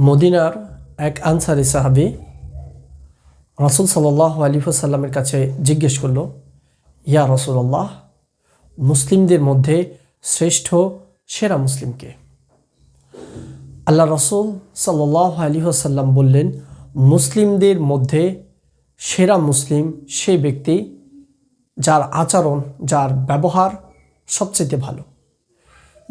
মদিনার এক আনসারি সাহাবি রসুল সাল্লাহ আলিফুসাল্লামের কাছে জিজ্ঞেস করল, ইয়া রসুল্লাহ মুসলিমদের মধ্যে শ্রেষ্ঠ সেরা মুসলিমকে আল্লাহ রসুল সাল্লাহ আলিহাসাল্লাম বললেন, মুসলিমদের মধ্যে সেরা মুসলিম সে ব্যক্তি যার আচরণ, যার ব্যবহার সবচেয়ে ভালো।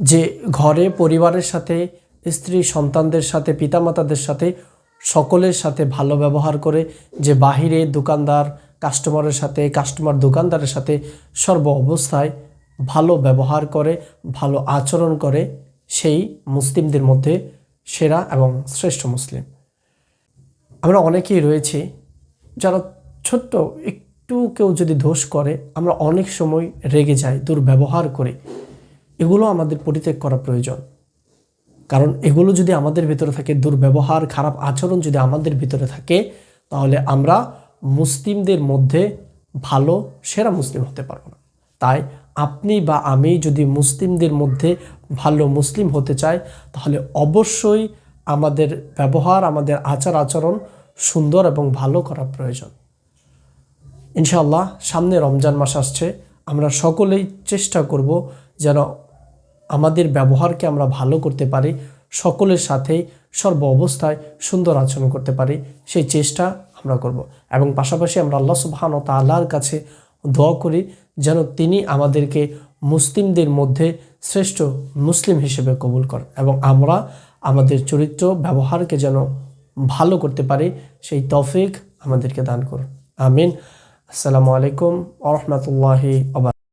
যে ঘরে, পরিবারের সাথে স্ত্রী সন্তানদের সাথে, পিতামাতাদের সাথে, সকলের সাথে ভালো ব্যবহার করে যে বাহিরে দোকানদার কাস্টমারের সাথে কাস্টমার দোকানদারের সাথে সর্ব অবস্থায় ভালো ব্যবহার করে, ভালো আচরণ করে সেই মুসলিমদের মধ্যে সেরা এবং শ্রেষ্ঠ মুসলিম। আমরা অনেকেই রয়েছি যারা ছোট্ট, একটু কেউ যদি দোষ করে, আমরা অনেক সময় রেগে যাই, দুর্ব্যবহার করি। এগুলো আমাদের পরিত্যাগ করা প্রয়োজন। কারণ এগুলো যদি আমাদের ভিতরে থাকে, দুর্ব্যবহার, খারাপ আচরণ যদি আমাদের ভিতরে থাকে, তাহলে আমরা মুসলিমদের মধ্যে ভালো, সেরা মুসলিম হতে পারব না। তাই আপনি বা আমি যদি মুসলিমদের মধ্যে ভালো মুসলিম হতে চাই, তাহলে অবশ্যই আমাদের ব্যবহার, আমাদের আচার, আচরণ সুন্দর এবং ভালো করা প্রয়োজন। ইনশাআল্লাহ সামনে রমজান মাস আসছে, আমরা সকলেই চেষ্টা করব যেন আমাদের ব্যবহারকে আমরা ভালো করতে পারি, সকলের সাথে সর্ব অবস্থায় সুন্দর আচরণ করতে পারি, সেই চেষ্টা আমরা করব। এবং পাশাপাশি আমরা আল্লাহ সুবহান ও তাল্লাহর কাছে দোয়া করি যেন তিনি আমাদেরকে মুসলিমদের মধ্যে শ্রেষ্ঠ মুসলিম হিসেবে কবুল করেন এবং আমরা আমাদের চরিত্র ব্যবহারকে যেন ভালো করতে পারি, সেই তফিক আমাদেরকে দান করুন। আমিন। আসসালামু আলাইকুম আ আবার